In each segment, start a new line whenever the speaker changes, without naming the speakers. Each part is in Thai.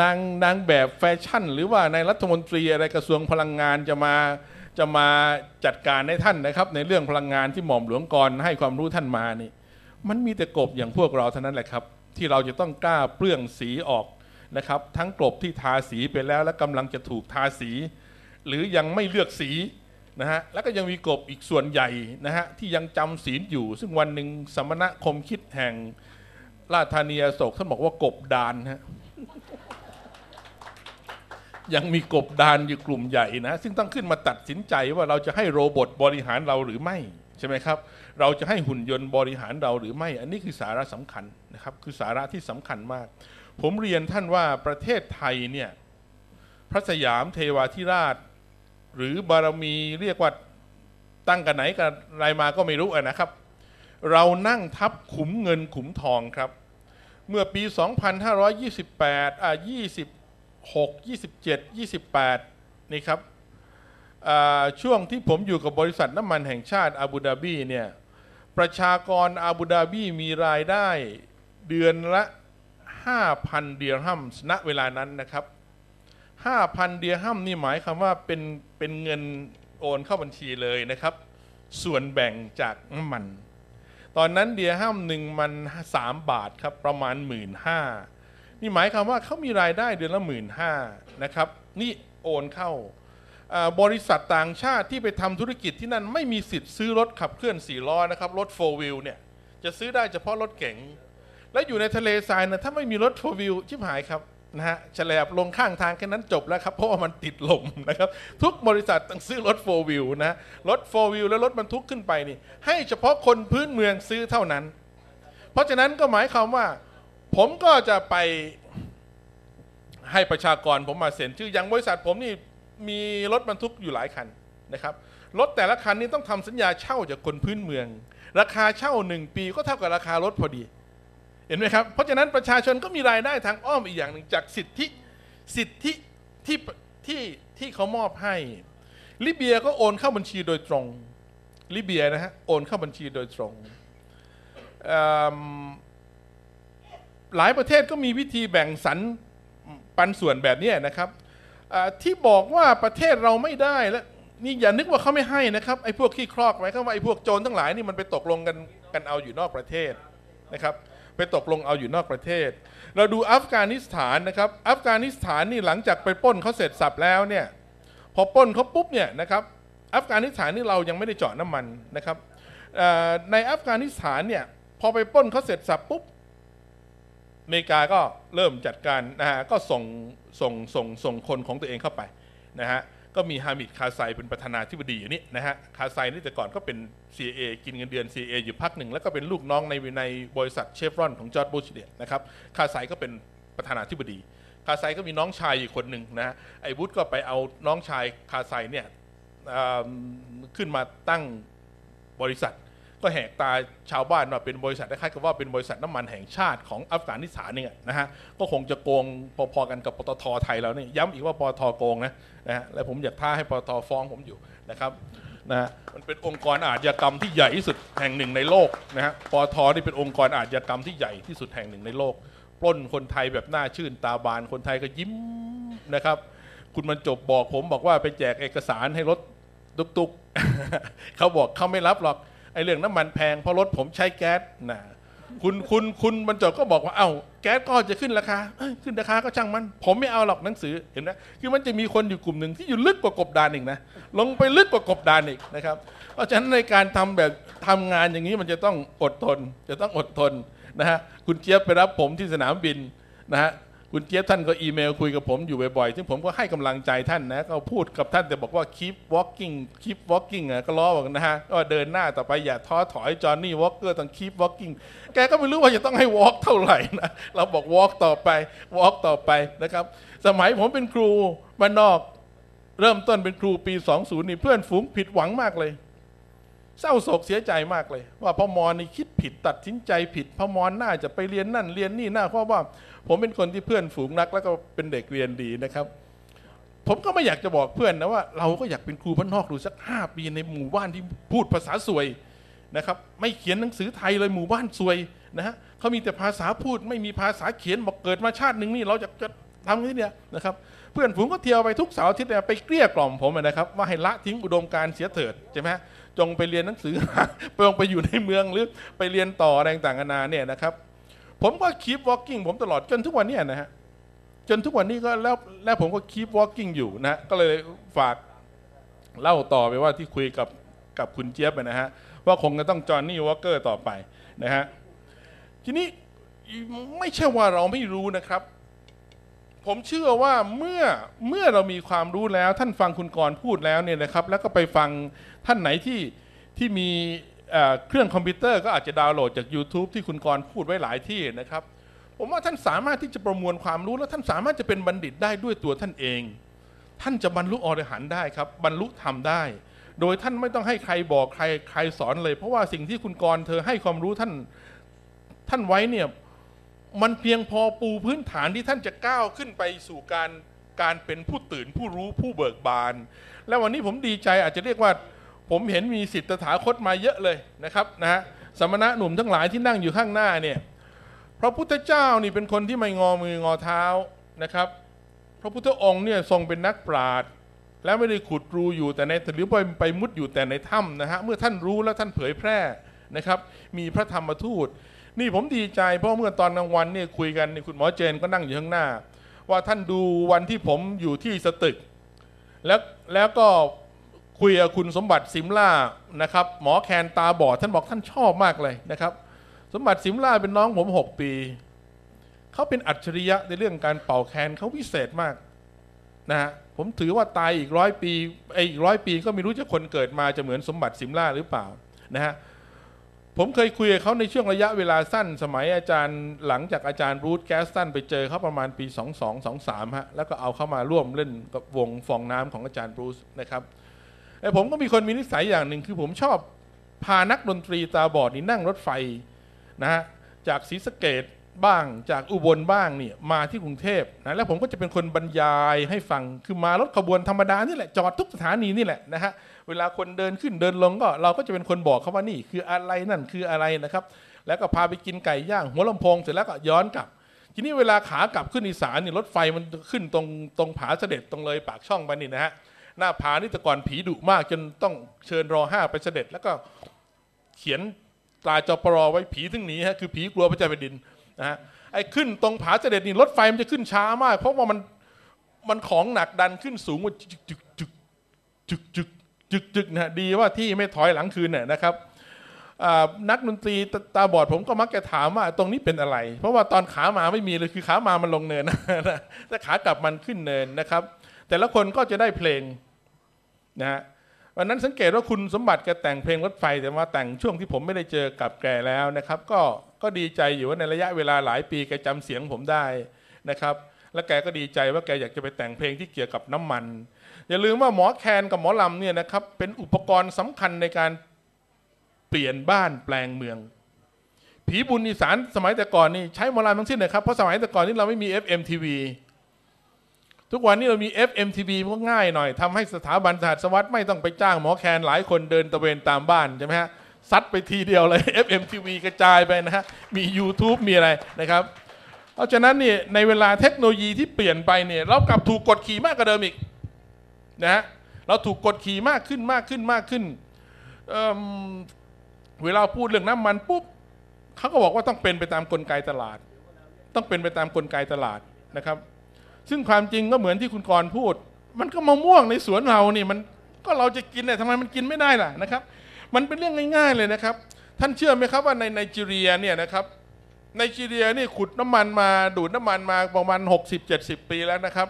นางนางแบบแฟชั่น หรือว่าในรัฐมนตรีอะไรกระทรวงพลังงานจะมาจะมาจัดการให้ท่านนะครับ ในเรื่องพลังงานที่หม่อมหลวงกรให้ความรู้ท่านมานี่ มันมีแต่กบอย่างพวกเราเท่านั้นแหละครับ ที่เราจะต้องกล้าเปลื้องสีออกนะครับ ทั้งกบที่ทาสีไปแล้ว และกำลังจะถูกทาสี หรือยังไม่เลือกสีนะฮะแล้วก็ยังมีกบอีกส่วนใหญ่นะฮะที่ยังจำศีลอยู่ ซึ่งวันหนึ่งสมณะคมคิดแห่งราชธานีอโศกท่านบอกว่ากบดานฮะ ยังมีกบดานอยู่กลุ่มใหญ่นะ ซึ่งต้องขึ้นมาตัดสินใจว่าเราจะให้โรบอทบริหารเราหรือไม่ใช่ไหมครับ เราจะให้หุ่นยนต์บริหารเราหรือไม่ อันนี้คือสาระสำคัญนะครับ คือสาระที่สำคัญมาก ผมเรียนท่านว่าประเทศไทยเนี่ยพระสยามเทวาธิราช หรือบารมีเรียกว่าตั้งกันไหนกันไรมาก็ไม่รู้นะครับ เรานั่งทับขุมเงินขุมทองครับ เมื่อปี 2528อ่า26 27 28 นี่ครับอ่าช่วงที่ผมอยู่กับบริษัทน้ำมันแห่งชาติอาบูดาบีเนี่ยประชากรอาบูดาบีมีรายได้เดือนละ 5,000 เดียร์ฮัมณเวลานั้นนะครับ 5,000 เดียร์ฮัมนี่หมายความว่าเป็นเป็นเงินโอนเข้าบัญชีเลยนะครับ ส่วนแบ่งจากน้ำมัน ตอนนั้นเดียร์ฮัมหนึ่งมัน3บาทครับประมาณ1 5ื่นห้านี่หมายความว่าเขามีรายได้เดือนละ1 5ื่นห้านะครับ นี่โอนเข้าบริษัทต่างชาติที่ไปทำธุรกิจที่นั่นไม่มีสิทธิ์ซื้อรถขับเคลื่อน4ล้อนะครับรถ4 wheel เนี่ยจะซื้อได้เฉพาะรถเก๋งและอยู่ในทะเลทรายนะถ้าไม่มีรถ4 wheel ชิบหายครับ นะฮะฉลบลงข้างทางแค่นั้นจบแล้วครับเพราะว่ามันติดลมนะครับทุกบริษัทต้องซื้อรถ4 wheel นะรถ4 wheel และรถบรรทุกขึ้นไปนี่ ให้เฉพาะคนพื้นเมืองซื้อเท่านั้น เพราะฉะนั้นก็หมายความว่า ผมก็จะไปให้ประชากรผมมาเซ็นชื่ออย่างบริษัทผมนี่มีรถบรรทุกอยู่หลายคันนะครับรถแต่ละคันนี่ต้องทำสัญญาเช่าจากคนพื้นเมือง ราคาเช่าหนึ่งปีก็เท่ากับราคารถพอดี ห็นไหมครับ เพราะฉะนั้นประชาชนก็มีรายได้ทางอ้อมอีกอย่างหนึ่งจากสิทธิสิทธิที่ที่ที่เขามอบให้ลิเบียก็โอนเข้าบัญชีโดยตรงลิเบียนะฮะโอนเข้าบัญชีโดยตรงหลายประเทศก็มีวิธีแบ่งสรรปันส่วนแบบนี้นะครับที่บอกว่าประเทศเราไม่ได้แล้วนี่อย่านึกว่าเขาไม่ให้นะครับไอ้พวกขี้ครอกไว้คำว่าไอ้พวกโจรทั้งหลายนี่มันไปตกลงกันกันเอาอยู่นอกประเทศนะครับ ตกลงเอาอยู่นอกประเทศ เราดูอัฟกานิสถานนะครับ อัฟกานิสถานนี่หลังจากไปป้นเขาเสร็จสับแล้วเนี่ยพอป้นเขาปุ๊บเนี่ยนะครับอัฟกานิสถานนี่เรายังไม่ได้เจาะน้ำมันนะครับในอัฟกานิสถานเนี่ยพอไปป้นเขาเสร็จสับปุ๊บอเมริกาก็เริ่มจัดการนะฮะก็ส่งส่งส่งส่งคนของตัวเองเข้าไปนะฮะ ก็มีฮามิดคาไซเป็นประธานาธิบดีอยู่นี่นะฮะคาไซนี่แต่ก่อนก็เป็น CIA กินเงินเดือน CIA อยู่พักหนึ่ง แล้วก็เป็นลูกน้องในในบริษัทเชฟรอนของจอร์ดบุชเนี่ยนะครับคาไซก็เป็นประธานาธิบดี คาไซก็มีน้องชายอีกคนหนึ่งนะฮะไอ้บุชก็ไปเอาน้องชายคาไซเนี่ยขึ้นมาตั้งบริษัท ก็แหกตาชาวบ้านว่าเป็นบริษัทคล้ายๆกับว่าเป็นบริษัทน้ำมันแห่งชาติของอัฟกานิสถานเนี่ยนะฮะก็คงจะโกงพอๆกันกับปตทไทยแล้วนี่ย้ำอีกว่าปตทโกงนะนะฮะและผมอยากท้าให้ปตทฟ้องผมอยู่นะครับนะฮะมันเป็นองค์กรอาชญากรรมที่ใหญ่ที่สุดแห่งหนึ่งในโลกนะฮะปตทนี่เป็นองค์กรอาชญากรรมที่ใหญ่ที่สุดแห่งหนึ่งในโลกปล้นคนไทยแบบหน้าชื่นตาบานคนไทยก็ยิ้มนะครับ คุณมันจบบอกผมบอกว่าไปแจกเอกสารให้รถตุกๆเขาบอกเขาไม่รับหรอก ไอ้เรื่องน้ำมันแพงเพราะรถผมใช้แก๊สนะคุณคุณคุณบรรจบก็บอกว่าเอ้าแก๊สก็จะขึ้นราคาขึ้นราคาก็ช่างมัน ผมไม่เอาหรอกหนังสือเห็นไหมคือมันจะมีคนอยู่กลุ่มหนึ่งที่อยู่ลึกกว่ากบดานอีกนะลงไปลึกกว่ากบดานอีกนะครับ เพราะฉะนั้นในการทำแบบทำงานอย่างนี้มันจะต้องอดทน จะต้องอดทนนะฮะคุณเจี๊ยบไปรับผมที่สนามบินนะฮะ คุณเจี๊ยบท่านก็อีเมลคุยกับผมอยู่บ่อยๆ ซึ่งผมก็ให้กำลังใจท่านนะก็พูดกับท่านแต่บอกว่า keep walking keep walking อะก็ล้อบอกนะฮะก็เดินหน้าต่อไปอย่าท้อถอยจอห์นนี่วอล์กเกอร์ต้อง keep walking แกก็ไม่รู้ว่าจะต้องให้ walk เท่าไหร่นะเราบอก walk ต่อไป walk ต่อไปนะครับ สมัยผมเป็นครูบ้านนอก เริ่มต้นเป็นครูปี 20 นี่เพื่อนฝูงผิดหวังมากเลย เศร้าโศกเสียใจมากเลย ว่าพ่อมอนี่คิดผิดตัดสินใจผิดพ่อมอนน่าจะไปเรียนนั่นเรียนนี่น่าเพราะว่า ผมเป็นคนที่เพื่อนฝูงรัก แล้วก็เป็นเด็กเรียนดีนะครับ ผมก็ไม่อยากจะบอกเพื่อนนะว่า เราก็อยากเป็นครูบ้านนอกดูสักห้าปีในหมู่บ้านที่พูดภาษาสวยนะครับ ไม่เขียนหนังสือไทยเลยหมู่บ้านสวยนะฮะเขามีแต่ภาษาพูดไม่มีภาษาเขียนบอกเกิดมาชาติหนึ่งนี่เราจะจะทำที่เนี่ยนะครับเพื่อนฝูงก็เที่ยวไปทุกเสาร์อาทิตย์ไปเกลี้ยกล่อมผมนะครับ ว่าให้ละทิ้งอุดมการณ์เสียเถิดใช่ไหม จงไปเรียนหนังสือไปลงไปอยู่ในเมืองหรือไปเรียนต่ออะไรต่างๆนานาเนี่ยนะครับ ผมก็คีปวอล์กิ่งผมตลอดจนทุกวันนี้นะฮะจนทุกวันนี้ก็แล้วแล้วผมก็คีปวอล์กิ่งอยู่นะฮะก็เลยฝากเล่าต่อไปว่าที่คุยกับกับคุณเจี๊ยบนะฮะว่าคงจะต้องจอห์นนี่วอลเกอร์ต่อไปนะฮะทีนี้ไม่ใช่ว่าเราไม่รู้นะครับ ผมเชื่อว่าเมื่อเมื่อเรามีความรู้แล้ว ท่านฟังคุณกรพูดแล้วเนี่ยนะครับ แล้วก็ไปฟังท่านไหนที่ที่มีเครื่องคอมพิวเตอร์ก็อาจจะดาวน์โหลดจาก YouTube ที่คุณกรพูดไว้หลายที่นะครับ ผมว่าท่านสามารถที่จะประมวลความรู้แล้วท่านสามารถจะเป็นบัณฑิตได้ด้วยตัวท่านเอง ท่านจะบรรลุอรหันต์ได้ครับ บรรลุธรรมได้ โดยท่านไม่ต้องให้ใครบอกใครใครสอนเลย เพราะว่าสิ่งที่คุณกรเธอให้ความรู้ท่านท่านไว้เนี่ย มันเพียงพอปูพื้นฐานที่ท่านจะก้าวขึ้นไปสู่การการเป็นผู้ตื่นผู้รู้ผู้เบิกบาน และวันนี้ผมดีใจอาจจะเรียกว่า ผมเห็นมีสิทธิ์ตถาคตมาเยอะเลยนะครับนะฮะสมณะหนุ่มทั้งหลายที่นั่งอยู่ข้างหน้าเนี่ยพระพุทธเจ้านี่เป็นคนที่ไม่งอมืองอเท้านะครับ พระพุทธองค์เนี่ยทรงเป็นนักปราชญ์และไม่ได้ขุดรูอยู่แต่ในหรือไปไปมุดอยู่แต่ในถ้ำนะฮะเมื่อท่านรู้แล้วท่านเผยแพร่นะครับ มีพระธรรมทูต นี่ผมดีใจเพราะเมื่อตอนกลางวันเนี่ยคุยกันนี่คุณหมอเจนก็นั่งอยู่ข้างหน้า ว่าท่านดูวันที่ผมอยู่ที่สตึก แล้วแล้วก็คุยกับคุณสมบัติสิมล่านะครับ หมอแคนตาบอดท่านบอกท่านชอบมากเลยนะครับ สมบัติสิมล่าเป็นน้องผมหกปีเขาเป็นอัจฉริยะในเรื่องการเป่าแคนเขาวิเศษมากนะฮะผมถือว่าตายอีกร้อยปีไอ้อีกร้อยปีก็ไม่รู้จะคนเกิดมาจะเหมือนสมบัติสิมล่าหรือเปล่านะฮะ ผมเคยคุยกับเขาในช่วงระยะเวลาสั้น สมัยอาจารย์หลังจากอาจารย์รูทแกสตันไปเจอเขาประมาณปี 22 23 ฮะ แล้วก็เอาเข้ามาร่วมเล่นกับวงฟองน้ำของอาจารย์บรูซนะครับแต่ผมก็มีคนมีนิสัยอย่างหนึ่งคือผมชอบพานักดนตรีตาบอดนี่นั่งรถไฟนะฮะจากศรีสะเกดบ้างจากอุบลบ้างเนี่ยมาที่กรุงเทพนะแล้วผมก็จะเป็นคนบรรยายให้ฟังคือมารถขบวนธรรมดานี่แหละจอดทุกสถานีนี่แหละนะฮะ เวลาคนเดินขึ้นเดินลงก็ เราก็จะเป็นคนบอกเขาว่านี่ คืออะไรนั่นคืออะไรนะครับ แล้วก็พาไปกินไก่ย่างหัวลำโพงเสร็จแล้วก็ย้อนกลับ ทีนี้เวลาขากลับขึ้นอีสานนี่รถไฟมันขึ้นตรงตรงผาเสด็จตรงเลยปากช่องไปนี่นะฮะหน้าผานี่แต่ก่อนผีดุมากจนต้องเชิญรอห้าไปเสด็จ แล้วก็เขียนตราจปรไว้ผีถึงหนีฮะคือผีกลัวพระเจ้าแผ่นดินนะฮะไอ้ขึ้นตรงผาเสด็จนี่รถไฟมันจะขึ้นช้ามาก เพราะว่ามันมันของหนักดันขึ้นสูงว่าจึกจึกจึกจึก จึกจึกจึกนะดีว่าที่ไม่ถอยหลังคืนเนี่ยนะครับนักดนตรีตาบอดผมก็มักจะถามว่าตรงนี้เป็นอะไร เพราะว่าตอนขามาไม่มีเลยคือขามามันลงเนินแต่ขากลับมันขึ้นเนินนะครับ แต่ละคนก็จะได้เพลงนะฮะวันนั้นสังเกตว่าคุณสมบัติแกแต่งเพลงรถไฟ แต่ว่าแต่งช่วงที่ผมไม่ได้เจอกับแกแล้วนะครับ ก็ก็ดีใจอยู่ว่าในระยะเวลาหลายปีแกจำเสียงผมได้นะครับ และแกก็ดีใจว่าแกอยากจะไปแต่งเพลงที่เกี่ยวกับน้ำมัน อย่าลืมว่าหมอแคนกับหมอลำเนี่ยนะครับเป็นอุปกรณ์สำคัญในการเปลี่ยนบ้านแปลงเมือง ผีบุญอีสานสมัยแต่ก่อนนี่ใช้หมอลำทั้งสิ้นนะครับเพราะสมัยแต่ก่อนนี่เราไม่มี FM TV ทุกวันนี้เรามี FMTV ก็ง่ายหน่อยทำให้สถาบันสหัสวัสดิ์ไม่ต้องไปจ้างหมอแคนหลายคนเดินตะเวนตามบ้านใช่ไหมฮะซัดไปทีเดียวเลย FMTV กระจายไปนะฮะมี YouTube มีอะไรนะครับ เพราะฉะนั้นเนี่ยในเวลาเทคโนโลยีที่เปลี่ยนไปเนี่ยเรากลับถูกกดขี่มากกว่าเดิมอีกนะฮะเราถูกกดขี่มากขึ้นมากขึ้นมากขึ้นเเวลาพูดเรื่องน้ำมันปุ๊บเขาก็บอกว่าต้องเป็นไปตามกลไกตลาด ต้องเป็นไปตามกลไกตลาดนะครับ ซึ่งความจริงก็เหมือนที่คุณกรณ์พูด มันก็มะม่วงในสวนเรานี่มันก็เราจะกินเนี่ยทำไมมันกินไม่ได้ล่ะนะครับ มันเป็นเรื่องง่าย ๆเลยนะครับ ท่านเชื่อไหมครับว่าในไนจีเรียเนี่ยนะครับ ไนจีเรียนี่ขุดน้ำมันมาดูดน้ำมันมาประมาณ 60-70 ปีแล้วนะครับ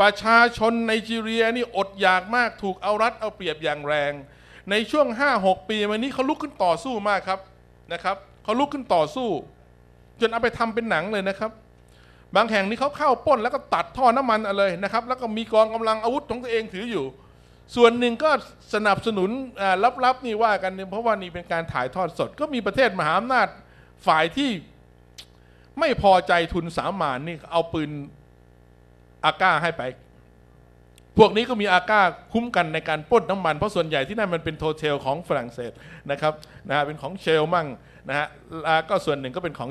ประชาชนไนจีเรียนี่อดอยากมากถูกเอารัดเอาเปรียบอย่างแรง ในช่วง 5-6 ปีมานี้เขาลุกขึ้นต่อสู้มากครับนะครับเขาลุกขึ้นต่อสู้ จนเอาไปทำเป็นหนังเลยนะครับ บางแห่งนี่เขาเข้าป้นแล้วก็ตัดท่อน้ำมันเอาเลยนะครับ แล้วก็มีกองกำลังอาวุธของตัวเองถืออยู่ ส่วนหนึ่งก็สนับสนุนลับๆนี่ว่ากันเนี่ยเพราะว่านี่เป็นการถ่ายทอดสด ก็มีประเทศมหาอำนาจฝ่ายที่ ไม่พอใจทุนสามานนี่เอาปืนอาก้าให้ไป พวกนี้ก็มีอาก้าคุ้มกันในการปล้นน้ำมัน เพราะส่วนใหญ่ที่นั่นมันเป็นโทเทลของฝรั่งเศสนะครับนะฮะเป็นของเชลมั่งนะฮะแล้วก็ส่วนหนึ่งก็เป็นของ